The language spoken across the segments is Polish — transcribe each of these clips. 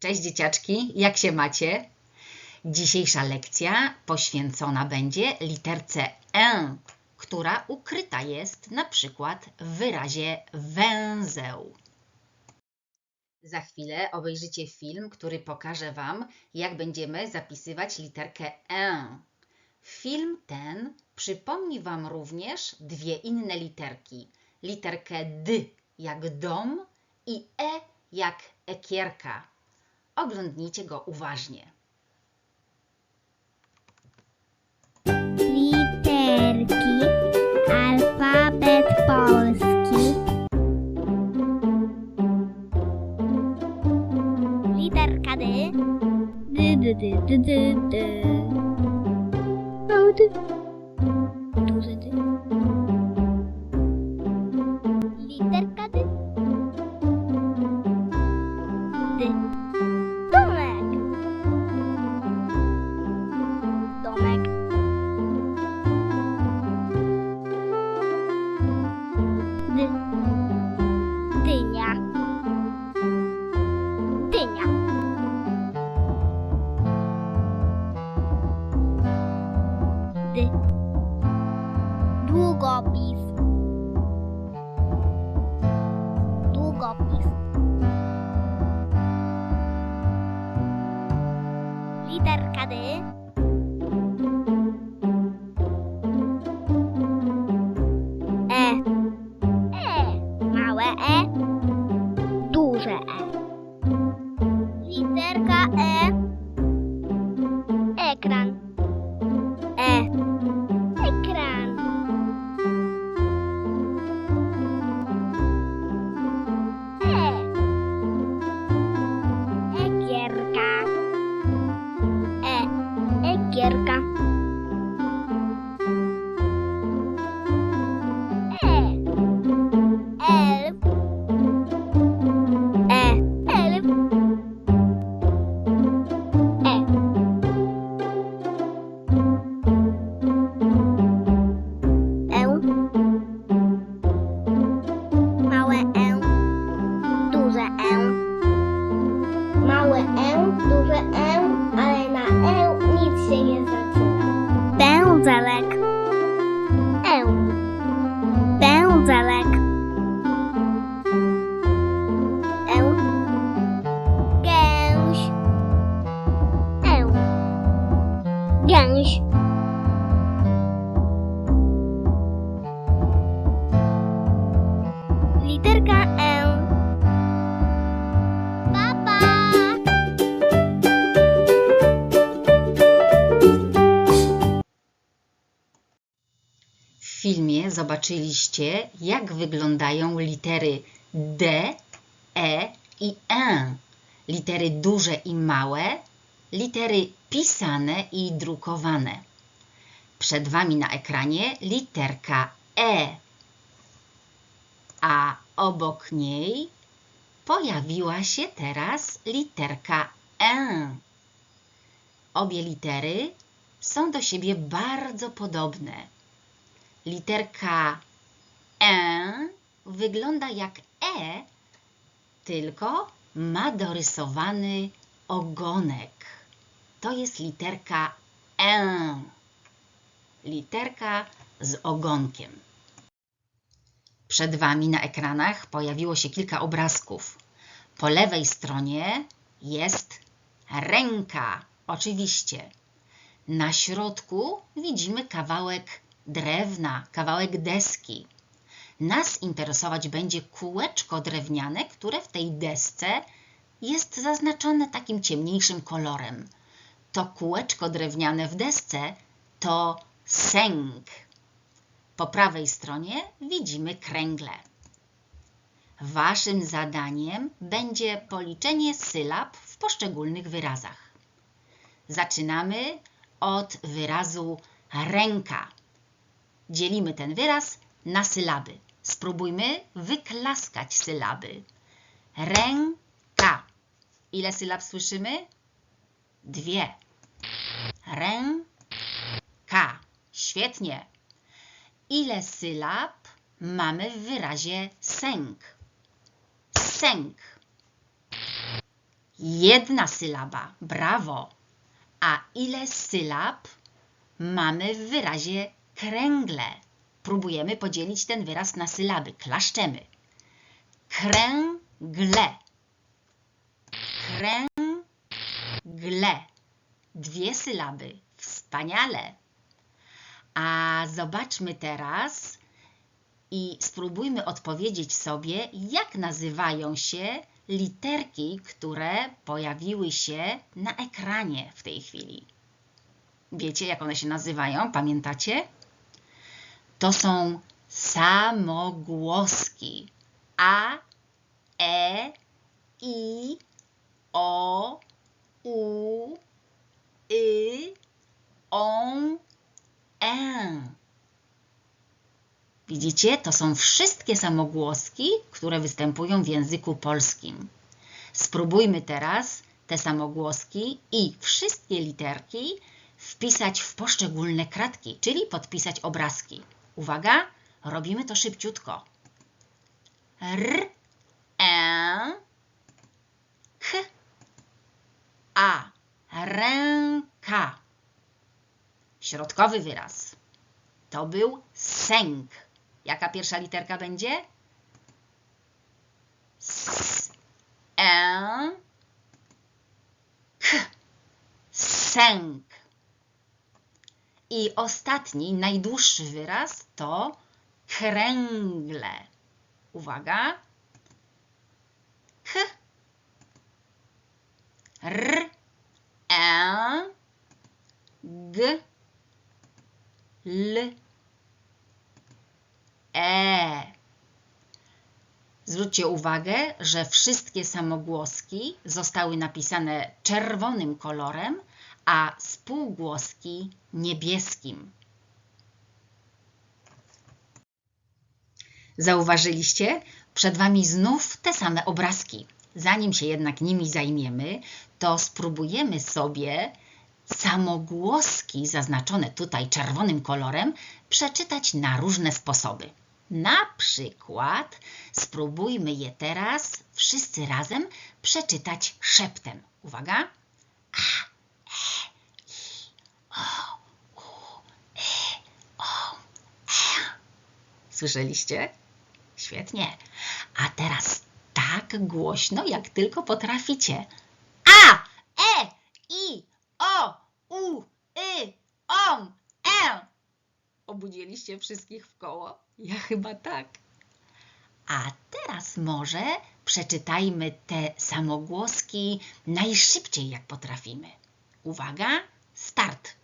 Cześć dzieciaczki, jak się macie? Dzisiejsza lekcja poświęcona będzie literce E, która ukryta jest na przykład w wyrazie węzeł. Za chwilę obejrzycie film, który pokaże Wam, jak będziemy zapisywać literkę E. Film ten przypomni Wam również dwie inne literki. Literkę D jak dom i E jak ekierka. Oglądnijcie go uważnie. Literki, alfabet polski. Literka D. D, d, d, d, d, d. D. Duży D. zobaczyliście, jak wyglądają litery D, E i E. Litery duże i małe, litery pisane i drukowane. Przed Wami na ekranie literka E, a obok niej pojawiła się teraz literka E. Obie litery są do siebie bardzo podobne. Literka E wygląda jak E, tylko ma dorysowany ogonek. To jest literka E. Literka z ogonkiem. Przed Wami na ekranach pojawiło się kilka obrazków. Po lewej stronie jest ręka, oczywiście. Na środku widzimy kawałek drewna, kawałek deski. Nas interesować będzie kółeczko drewniane, które w tej desce jest zaznaczone takim ciemniejszym kolorem. To kółeczko drewniane w desce to sęk. Po prawej stronie widzimy kręgle. Waszym zadaniem będzie policzenie sylab w poszczególnych wyrazach. Zaczynamy od wyrazu ręka. Dzielimy ten wyraz na sylaby. Spróbujmy wyklaskać sylaby. Ręka. Ile sylab słyszymy? Dwie. Ręka. Świetnie. Ile sylab mamy w wyrazie sęk? Sęk. Jedna sylaba. Brawo. A ile sylab mamy w wyrazie kręgle? Próbujemy podzielić ten wyraz na sylaby. Klaszczemy. Kręgle. Kręgle. Dwie sylaby. Wspaniale. A zobaczmy teraz i spróbujmy odpowiedzieć sobie, jak nazywają się literki, które pojawiły się na ekranie w tej chwili. Wiecie, jak one się nazywają? Pamiętacie? To są samogłoski. A, E, I, O, U, Y, On, E. Widzicie, to są wszystkie samogłoski, które występują w języku polskim. Spróbujmy teraz te samogłoski i wszystkie literki wpisać w poszczególne kratki, czyli podpisać obrazki. Uwaga, robimy to szybciutko. R, E, K, A, ręka. Środkowy wyraz. To był sęk. Jaka pierwsza literka będzie? S, E, K. Sęk. I ostatni, najdłuższy wyraz to kręgle. Uwaga. H, R, E, G, L, E. Zwróćcie uwagę, że wszystkie samogłoski zostały napisane czerwonym kolorem, a spółgłoski niebieskim. Zauważyliście? Przed Wami znów te same obrazki. Zanim się jednak nimi zajmiemy, to spróbujemy sobie samogłoski zaznaczone tutaj czerwonym kolorem przeczytać na różne sposoby. Na przykład spróbujmy je teraz wszyscy razem przeczytać szeptem. Uwaga. A, e, i, o, u, e, o, e. Słyszeliście? Świetnie. A teraz tak głośno, jak tylko potraficie. A, e, i, o, u, y, on, e. Obudziliście wszystkich w koło? Ja chyba tak. A teraz może przeczytajmy te samogłoski najszybciej, jak potrafimy. Uwaga, start.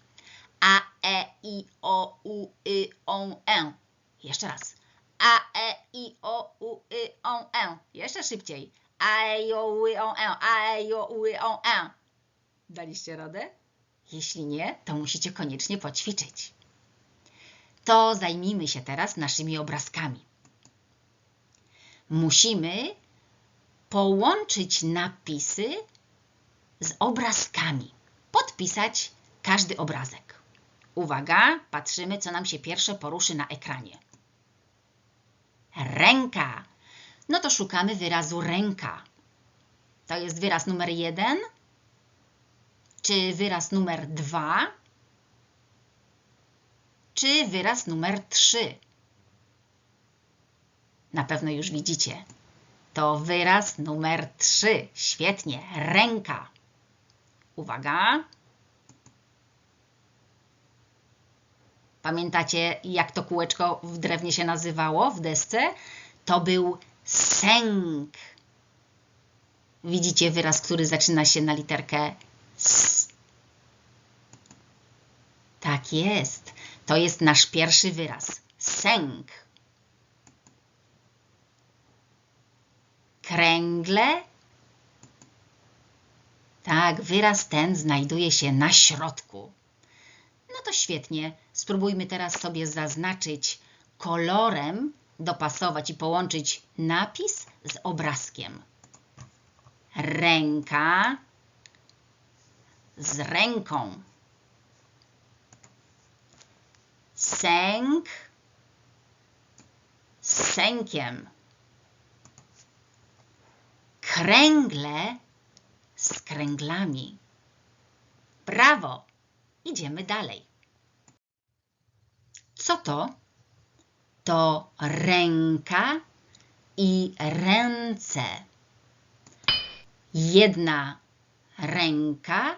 A, e, i, o, u, y, on, e. Jeszcze raz. A, e, i, o, u, y, on, e. Jeszcze szybciej. A, e, i, o, u, y, on, e. A, e, i, o, u, y, on, e. Daliście radę? Jeśli nie, to musicie koniecznie poćwiczyć. To zajmijmy się teraz naszymi obrazkami. Musimy połączyć napisy z obrazkami. Podpisać każdy obrazek. Uwaga, patrzymy, co nam się pierwsze poruszy na ekranie. Ręka. No to szukamy wyrazu ręka. To jest wyraz numer jeden, czy wyraz numer dwa, czy wyraz numer trzy. Na pewno już widzicie. To wyraz numer trzy. Świetnie. Ręka. Uwaga. Pamiętacie, jak to kółeczko w drewnie się nazywało w desce? To był sęk. Widzicie wyraz, który zaczyna się na literkę S. Tak jest. To jest nasz pierwszy wyraz. Sęk. Kręgle. Tak, wyraz ten znajduje się na środku. To świetnie. Spróbujmy teraz sobie zaznaczyć kolorem, dopasować i połączyć napis z obrazkiem. Ręka z ręką. Sęk z sękiem. Kręgle z kręglami. Brawo! Idziemy dalej. Co to? To ręka i ręce. Jedna ręka,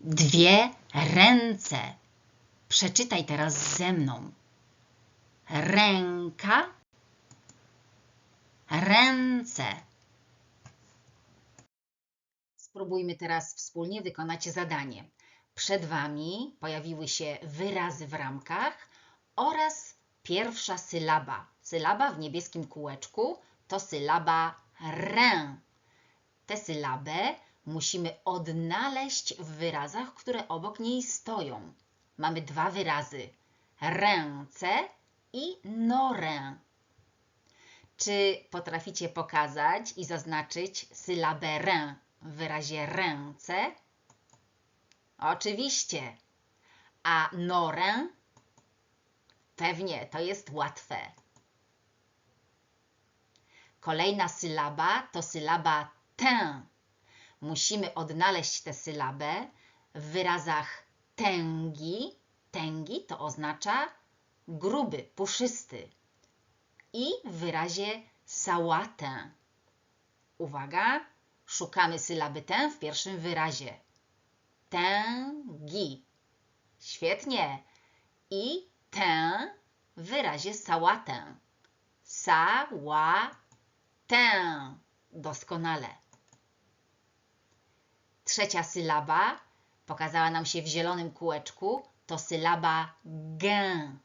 dwie ręce. Przeczytaj teraz ze mną. Ręka, ręce. Spróbujmy teraz wspólnie wykonać zadanie. Przed Wami pojawiły się wyrazy w ramkach oraz pierwsza sylaba. Sylaba w niebieskim kółeczku to sylaba rę. Tę sylabę musimy odnaleźć w wyrazach, które obok niej stoją. Mamy dwa wyrazy: ręce i norę. Czy potraficie pokazać i zaznaczyć sylabę rę w wyrazie ręce? Oczywiście. A norę? Pewnie, to jest łatwe. Kolejna sylaba to sylaba tę. Musimy odnaleźć tę sylabę w wyrazach tęgi. Tęgi to oznacza gruby, puszysty. I w wyrazie sałatę. Uwaga, szukamy sylaby tę w pierwszym wyrazie. Tęgi. Świetnie. I tę w wyrazie sałatę. Sałatę. Doskonale. Trzecia sylaba pokazała nam się w zielonym kółeczku. To sylaba gę.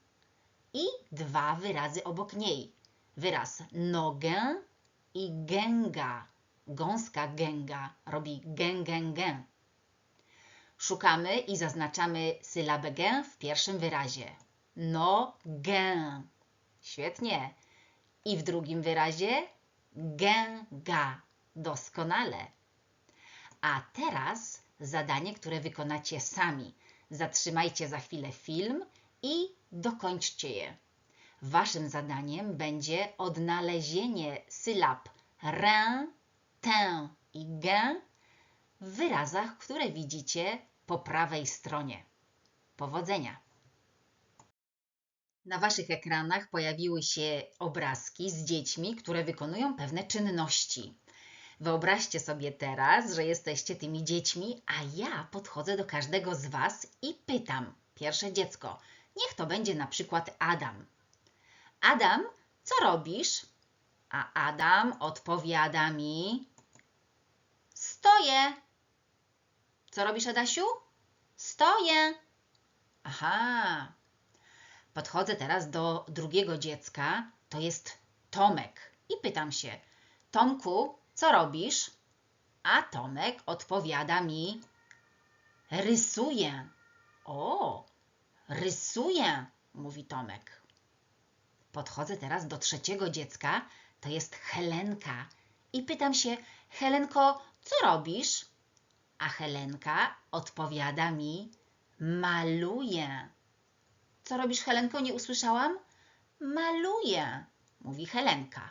I dwa wyrazy obok niej. Wyraz nogę i gęga. Gąska gęga robi gę, gę, gę. Szukamy i zaznaczamy sylabę gę w pierwszym wyrazie. No, gę. Świetnie. I w drugim wyrazie gęga. Doskonale. A teraz zadanie, które wykonacie sami. Zatrzymajcie za chwilę film i dokończcie je. Waszym zadaniem będzie odnalezienie sylab rę, tę i gę w wyrazach, które widzicie po prawej stronie. Powodzenia! Na Waszych ekranach pojawiły się obrazki z dziećmi, które wykonują pewne czynności. Wyobraźcie sobie teraz, że jesteście tymi dziećmi, a ja podchodzę do każdego z Was i pytam. Pierwsze dziecko, niech to będzie na przykład Adam. Adam, co robisz? A Adam odpowiada mi: Stoję. Co robisz, Adasiu? Stoję. Aha. Podchodzę teraz do drugiego dziecka, to jest Tomek, i pytam się: Tomku, co robisz? A Tomek odpowiada mi: Rysuję. O, rysuję, mówi Tomek. Podchodzę teraz do trzeciego dziecka, to jest Helenka, i pytam się: Helenko, co robisz? A Helenka odpowiada mi: Maluję. Co robisz, Helenko? Nie usłyszałam? Maluję, mówi Helenka.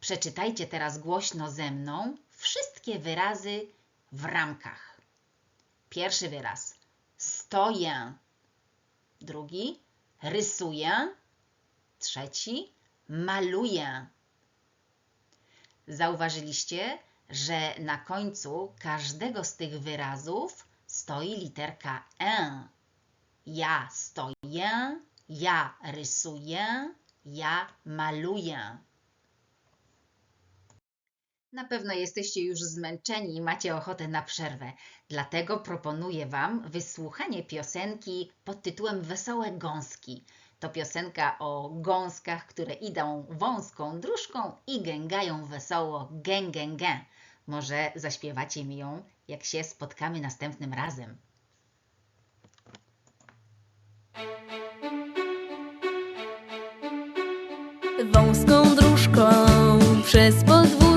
Przeczytajcie teraz głośno ze mną wszystkie wyrazy w ramkach. Pierwszy wyraz stoję. Drugi rysuję. Trzeci maluję. Zauważyliście, że na końcu każdego z tych wyrazów stoi literka E. Ja stoję, ja rysuję, ja maluję. Na pewno jesteście już zmęczeni i macie ochotę na przerwę. Dlatego proponuję Wam wysłuchanie piosenki pod tytułem Wesołe gąski. To piosenka o gąskach, które idą wąską dróżką i gęgają wesoło gę, gę, gę. Może zaśpiewacie mi ją, jak się spotkamy następnym razem. Wąską dróżką przez podwórko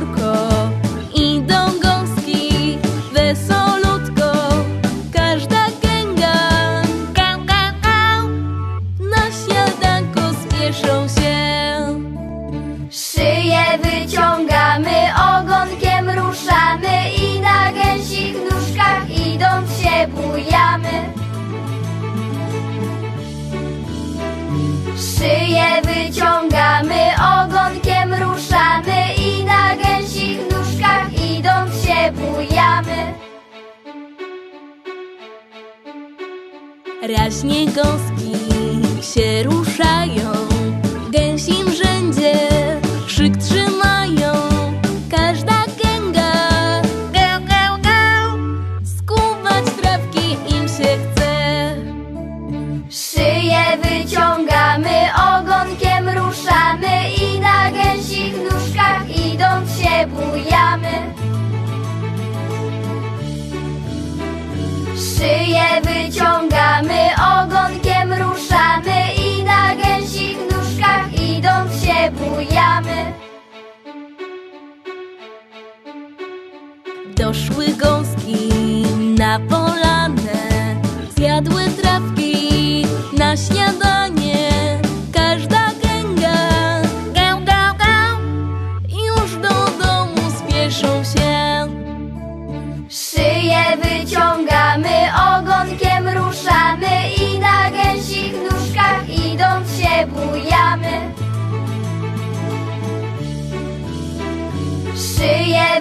raźnie gąski się ruszają.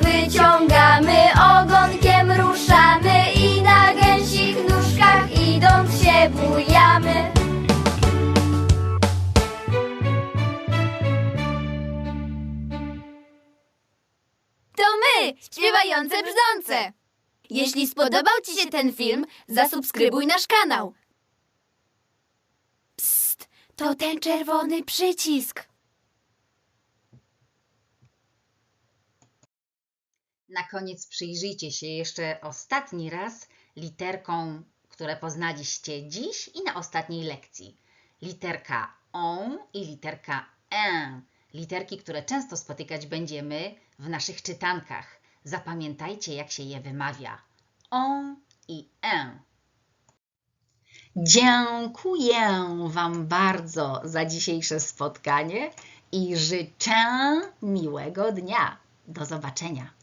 Wyciągamy, ogonkiem ruszamy i na gęsich nóżkach idąc się bujamy. To my, śpiewające brzdące! Jeśli spodobał Ci się ten film, zasubskrybuj nasz kanał. Psst, to ten czerwony przycisk. Na koniec przyjrzyjcie się jeszcze ostatni raz literkom, które poznaliście dziś i na ostatniej lekcji. Literka on i literka en. Literki, które często spotykać będziemy w naszych czytankach. Zapamiętajcie, jak się je wymawia. On i en. Dziękuję Wam bardzo za dzisiejsze spotkanie i życzę miłego dnia. Do zobaczenia.